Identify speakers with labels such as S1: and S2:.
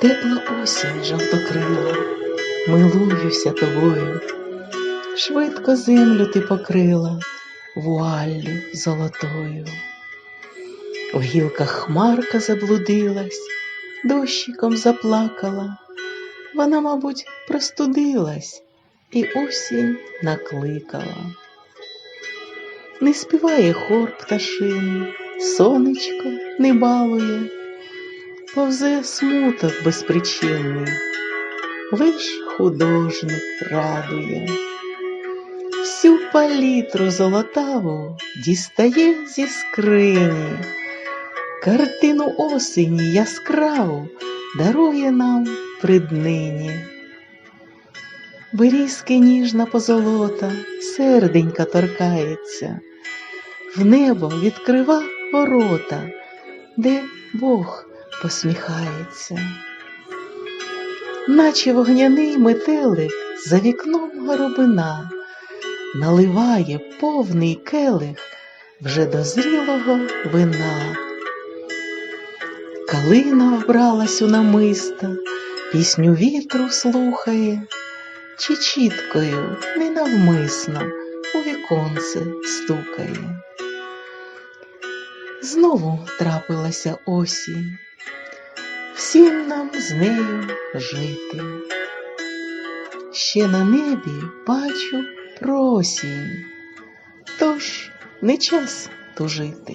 S1: Тепла осінь жовтокрила, милуюся тобою. Швидко землю ти покрила вуаллю золотою. В гілках хмарка заблудилась, дощиком заплакала. Вона, мабуть, простудилась і осінь накликала. Не співає хор пташини, сонечко не балує, повзе смуток безпричинний, лиш художник радує. Всю палітру золотаву дістає зі скрині, картину осені яскраву дарує нам приднині. Берізки ніжна позолота, серденька торкається, в небо відкрива ворота, де Бог посміхається. Наче вогняний метелик за вікном горобина наливає повний келих вже дозрілого вина. Калина вбралась у намисто, пісню вітру слухає, чи чіткою ненавмисно у віконце стукає. Знову трапилася осінь, всім нам з нею жити. Ще на небі бачу просінь, тож не час тужити.